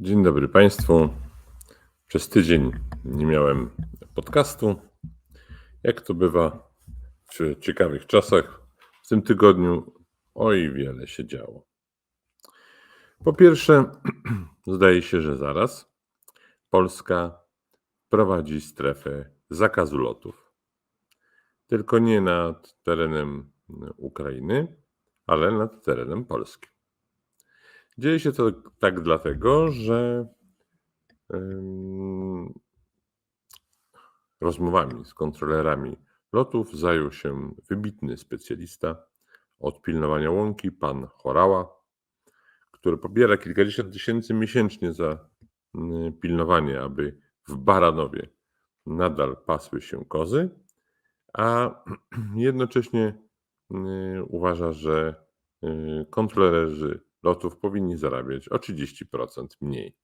Dzień dobry Państwu. Przez tydzień nie miałem podcastu. Jak to bywa w ciekawych czasach, w tym tygodniu oj wiele się działo. Po pierwsze, zdaje się, że zaraz Polska prowadzi strefę zakazu lotów. Tylko nie nad terenem Ukrainy, ale nad terenem Polski. Dzieje się to tak dlatego, że rozmowami z kontrolerami lotów zajął się wybitny specjalista od pilnowania łąki, pan Chorała, który pobiera kilkadziesiąt tysięcy miesięcznie za y, pilnowanie, aby w Baranowie nadal pasły się kozy, a jednocześnie y, uważa, że y, kontrolerzy lotów powinni zarabiać o 30% mniej.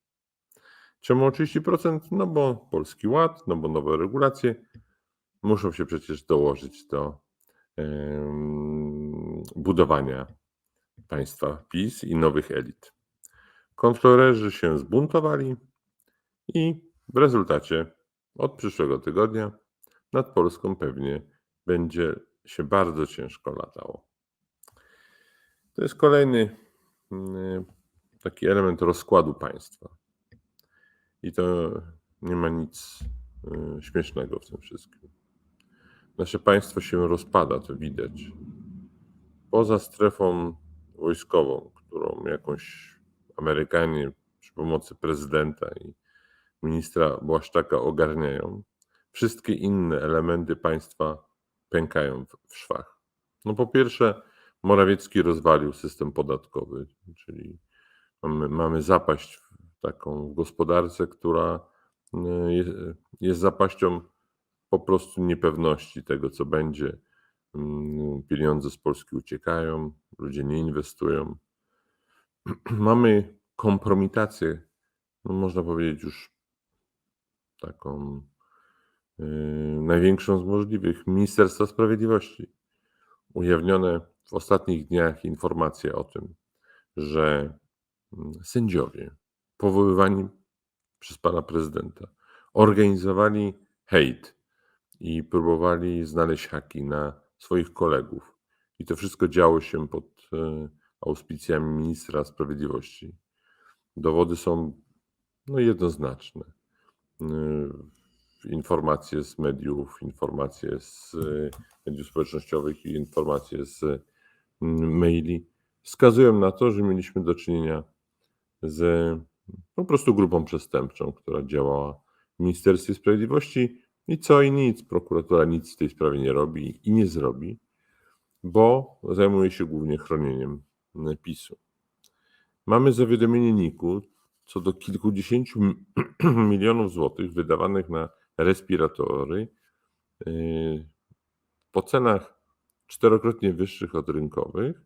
Czemu o 30%? No bo Polski Ład, no bo nowe regulacje muszą się przecież dołożyć do em, budowania państwa PiS i nowych elit. Kontrolerzy się zbuntowali i w rezultacie od przyszłego tygodnia nad Polską pewnie będzie się bardzo ciężko latało. To jest kolejny taki element rozkładu państwa. I to nie ma nic y, śmiesznego w tym wszystkim. Nasze państwo się rozpada, to widać. Poza strefą wojskową, którą jakąś Amerykanie przy pomocy prezydenta i ministra Błaszczaka ogarniają, wszystkie inne elementy państwa pękają w, w szwach. No po pierwsze, Morawiecki rozwalił system podatkowy, czyli mamy, mamy zapaść taką w gospodarce, która y, jest, jest zapaścią po prostu niepewności tego, co będzie. Mm, Pieniądze z Polski uciekają, ludzie nie inwestują. Mamy kompromitację, no można powiedzieć już taką yy, największą z możliwych Ministerstwa Sprawiedliwości. Ujawnione w ostatnich dniach informacje o tym, że mm, sędziowie powoływani przez pana prezydenta organizowali hejt i próbowali znaleźć haki na swoich kolegów. I to wszystko działo się pod e, auspicjami ministra sprawiedliwości. Dowody są no, jednoznaczne. E, Informacje z mediów, informacje z e, mediów społecznościowych i informacje z maili wskazują na to, że mieliśmy do czynienia z po prostu grupą przestępczą, która działała w Ministerstwie Sprawiedliwości i co i nic. Prokuratura nic w tej sprawie nie robi i nie zrobi, bo zajmuje się głównie chronieniem mm, PiSu. Mamy zawiadomienie NIK-u co do kilkudziesięciu milionów złotych wydawanych na respiratory yy, po cenach czterokrotnie wyższych od rynkowych,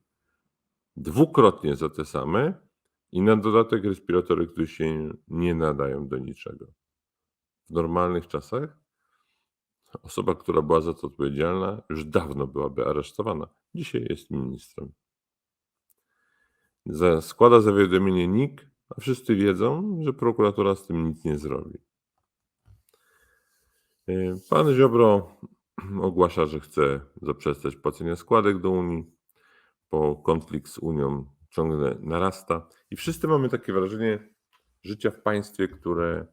dwukrotnie za te same i na dodatek respiratory, które się nie nadają do niczego. W normalnych czasach osoba, która była za to odpowiedzialna, już dawno byłaby aresztowana. Dzisiaj jest ministrem. Składa zawiadomienie NIK, a wszyscy wiedzą, że prokuratura z tym nic nie zrobi. Yy, Pan Ziobro ogłasza, że chce zaprzestać płacenia składek do Unii, bo konflikt z Unią ciągle narasta i wszyscy mamy takie wrażenie życia w państwie, które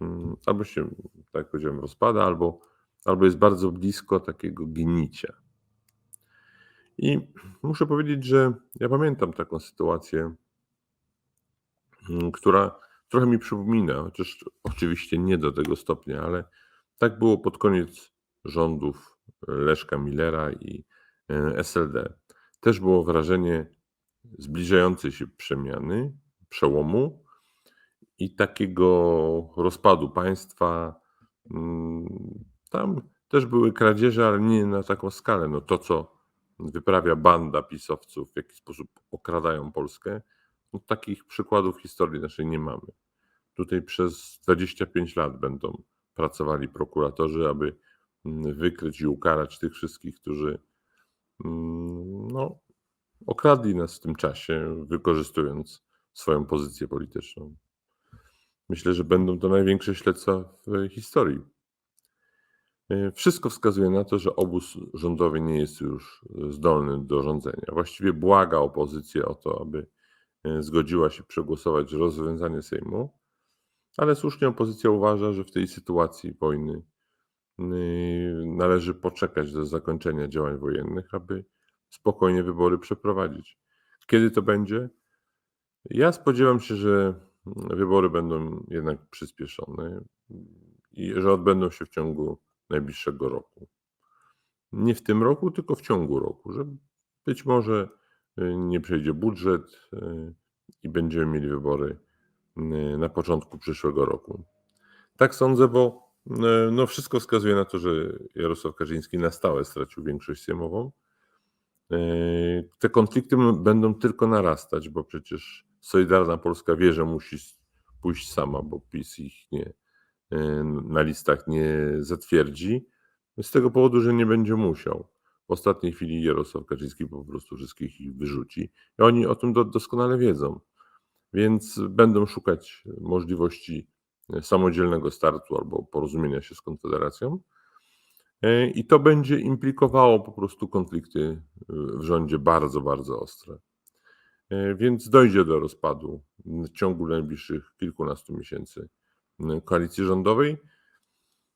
mm, albo się, tak powiedziałem, rozpada, albo, albo jest bardzo blisko takiego gnicia. I muszę powiedzieć, że ja pamiętam taką sytuację, mm, która trochę mi przypomina, chociaż oczywiście nie do tego stopnia, ale tak było pod koniec rządów Leszka Millera i e, SLD. Też było wrażenie zbliżającej się przemiany, przełomu i takiego rozpadu państwa. Mm, Tam też były kradzieże, ale nie na taką skalę. No to, co wyprawia banda pisowców, w jaki sposób okradają Polskę, no takich przykładów historii naszej nie mamy. Tutaj przez 25 lat będą pracowali prokuratorzy, aby wykryć i ukarać tych wszystkich, którzy mm, no, okradli nas w tym czasie, wykorzystując swoją pozycję polityczną. Myślę, że będą to największe śledztwa w historii. E, Wszystko wskazuje na to, że obóz rządowy nie jest już zdolny do rządzenia. Właściwie błaga opozycję o to, aby e, zgodziła się przegłosować rozwiązanie Sejmu, ale słusznie opozycja uważa, że w tej sytuacji wojny należy poczekać do zakończenia działań wojennych, aby spokojnie wybory przeprowadzić. Kiedy to będzie? Ja spodziewam się, że wybory będą jednak przyspieszone i że odbędą się w ciągu najbliższego roku. Nie w tym roku, tylko w ciągu roku, że być może y, nie przejdzie budżet y, i będziemy mieli wybory na początku przyszłego roku. Tak sądzę, bo no, wszystko wskazuje na to, że Jarosław Kaczyński na stałe stracił większość sejmową. Te konflikty będą tylko narastać, bo przecież Solidarna Polska wie, że musi pójść sama, bo PiS ich nie, na listach nie zatwierdzi. Z tego powodu, że nie będzie musiał. W ostatniej chwili Jarosław Kaczyński po prostu wszystkich ich wyrzuci. I oni o tym do, doskonale wiedzą. Więc będą szukać możliwości samodzielnego startu albo porozumienia się z Konfederacją. I to będzie implikowało po prostu konflikty w rządzie bardzo, bardzo ostre. Więc dojdzie do rozpadu w ciągu najbliższych kilkunastu miesięcy koalicji rządowej.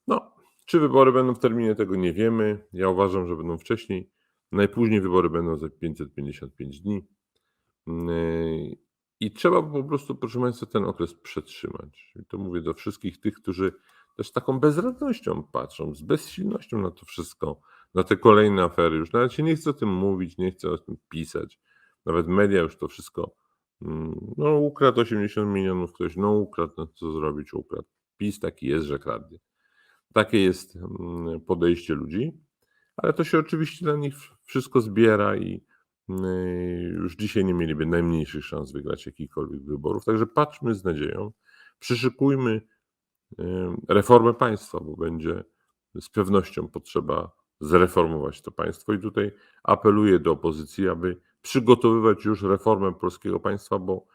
No, czy wybory będą w terminie, tego nie wiemy. Ja uważam, że będą wcześniej. Najpóźniej wybory będą za 555 dni. I trzeba po prostu, proszę Państwa, ten okres przetrzymać. I to mówię do wszystkich tych, którzy też taką bezradnością patrzą, z bezsilnością na to wszystko, na te kolejne afery. Już nawet się nie chce o tym mówić, nie chce o tym pisać. Nawet media już to wszystko Mm, No, ukradł 80 milionów ktoś, no ukradł, no co zrobić, ukradł. PiS taki jest, że kradnie. Takie jest mm, podejście ludzi, ale to się oczywiście dla nich wszystko zbiera i już dzisiaj nie mieliby najmniejszych szans wygrać jakichkolwiek wyborów. Także patrzmy z nadzieją, przyszykujmy reformę państwa, bo będzie z pewnością potrzeba zreformować to państwo i tutaj apeluję do opozycji, aby przygotowywać już reformę polskiego państwa, bo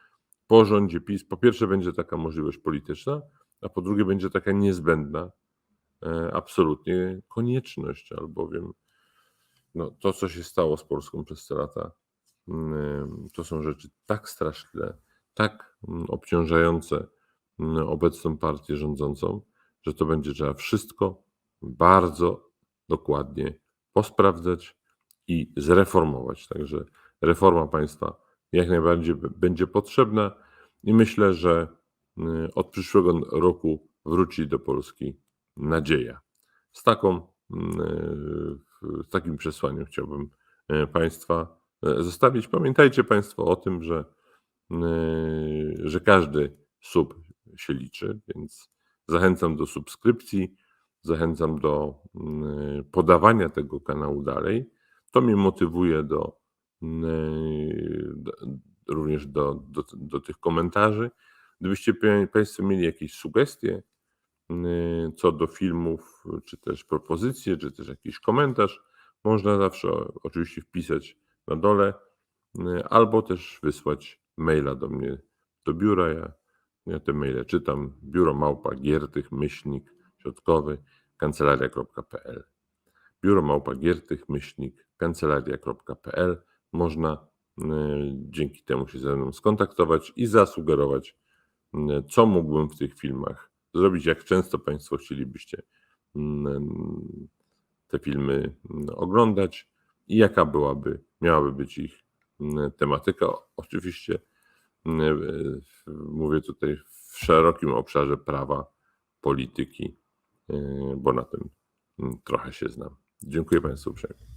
po rządzie PiS po pierwsze będzie taka możliwość polityczna, a po drugie będzie taka niezbędna, e, absolutnie konieczność, albowiem no, to, co się stało z Polską przez te lata, mm, to są rzeczy tak straszne, tak mm, obciążające mm, obecną partię rządzącą, że to będzie trzeba wszystko bardzo dokładnie posprawdzać i zreformować. Także reforma państwa jak najbardziej będzie potrzebna i myślę, że od przyszłego roku wróci do Polski nadzieja. Z, taką, z takim przesłaniem chciałbym y, Państwa zostawić. Pamiętajcie Państwo o tym, że, że każdy sub się liczy, więc zachęcam do subskrypcji, zachęcam do podawania tego kanału dalej. To mnie motywuje do również do, do, do tych komentarzy. Gdybyście Państwo mieli jakieś sugestie co do filmów, czy też propozycje, czy też jakiś komentarz, można zawsze oczywiście wpisać na dole, albo też wysłać maila do mnie do biura. Ja, ja te maile czytam. Biuro małpa giertych, myślnik, środkowy, kancelaria.pl. Biuro małpa giertych, myślnik, kancelaria.pl można e, dzięki temu się ze mną skontaktować i zasugerować, co mógłbym w tych filmach zrobić, jak często Państwo chcielibyście te filmy oglądać i jaka byłaby, miałaby być ich tematyka. Oczywiście e, mówię tutaj w szerokim obszarze prawa, polityki, e, bo na tym trochę się znam. Dziękuję Państwu uprzejmie.